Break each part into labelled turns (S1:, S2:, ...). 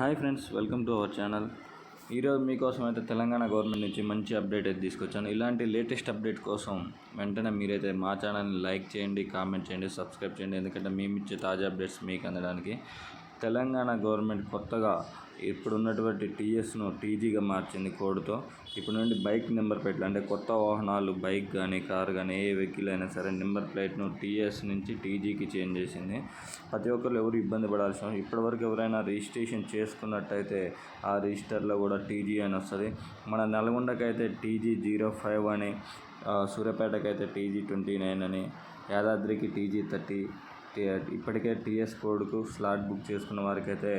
S1: Hi friends welcome to our channel ఈరోజు మీకోసం అయితే తెలంగాణ గవర్నమెంట్ నుంచి మంచి అప్డేట్ అయితే తీసుకొచ్చాను ఇలాంటి లేటెస్ట్ అప్డేట్ కోసం వెంటనే మీరైతే మా ఛానల్ని లైక్ చేయండి కామెంట్ చేయండి సబ్స్క్రైబ్ చేయండి ఎందుకంటే మేము ఇచ్చే తాజా అప్డేట్స్ మీకు అందడానికి తెలంగాణ గవర్నమెంట్ కొత్తగా ఇప్పుడు ఉన్నటువంటి టీఎస్ను టీజీగా మార్చింది కోడ్తో ఇప్పుడు నుండి బైక్ నెంబర్ ప్లేట్లు అంటే కొత్త వాహనాలు బైక్ కానీ కార్ కానీ ఏ వెహికల్ అయినా సరే నెంబర్ ప్లేట్ను టీఎస్ నుంచి టీజీకి చేంజ్ చేసింది ప్రతి ఒక్కరు ఎవరు ఇబ్బంది పడాల్సిన ఇప్పటివరకు ఎవరైనా రిజిస్ట్రేషన్ చేసుకున్నట్టయితే ఆ రిజిస్టర్లో కూడా టీజీ అని వస్తుంది మన నల్గొండకైతే టీజీ జీరో ఫైవ్ అని సూర్యాపేటకైతే టీజీ ట్వంటీ నైన్ అని యాదాద్రికి టీజీ థర్టీ ఇప్పటికే టీఎస్ కోడ్కు స్లాట్ బుక్ చేసుకున్న వారికైతే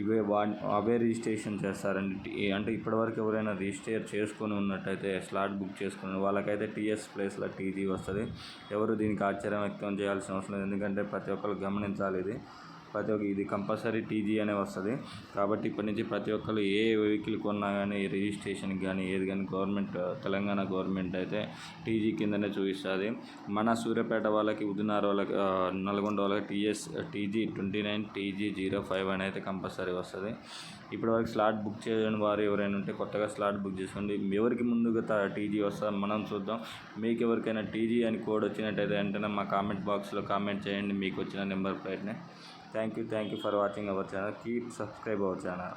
S1: ఇవే వా అవే రిజిస్ట్రేషన్ చేస్తారండి అంటే ఇప్పటివరకు ఎవరైనా రిజిస్టర్ చేసుకొని ఉన్నట్టయితే స్లాట్ బుక్ చేసుకుని వాళ్ళకైతే టీఎస్ ప్లేస్లో టీజీ వస్తుంది ఎవరు దీనికి ఆశ్చర్యం వ్యక్తం చేయాల్సిన అవసరం లేదు ఎందుకంటే ప్రతి ఒక్కరు గమనించాలి ఇది ప్రతి ఒక్క ఇది కంపల్సరీ టీజీ అనే వస్తుంది కాబట్టి ఇప్పటి నుంచి ప్రతి ఒక్కరు ఏ వెహికల్ కొన్నా కానీ రిజిస్ట్రేషన్కి కానీ ఏది కానీ గవర్నమెంట్ తెలంగాణ గవర్నమెంట్ అయితే టీజీ కిందనే చూపిస్తుంది మన సూర్యాపేట వాళ్ళకి ఉదినార్ వాళ్ళకి నల్గొండ వాళ్ళకి TS TG twenty nine TG zero five అని అయితే కంపల్సరీ వస్తుంది వాళ్ళకి స్లాట్ బుక్ చేయని వారు ఎవరైనా ఉంటే కొత్తగా స్లాట్ బుక్ చేసుకోండి ఎవరికి ముందుగా టీజీ వస్తుందో మనం చూద్దాం మీకు ఎవరికైనా టీజీ అని కోడ్ వచ్చినట్టయితే వెంటనే మా కామెంట్ బాక్స్లో కామెంట్ చేయండి మీకు వచ్చిన నెంబర్ ప్లేట్నే Thank you for watching our channel. Keep subscribe our channel.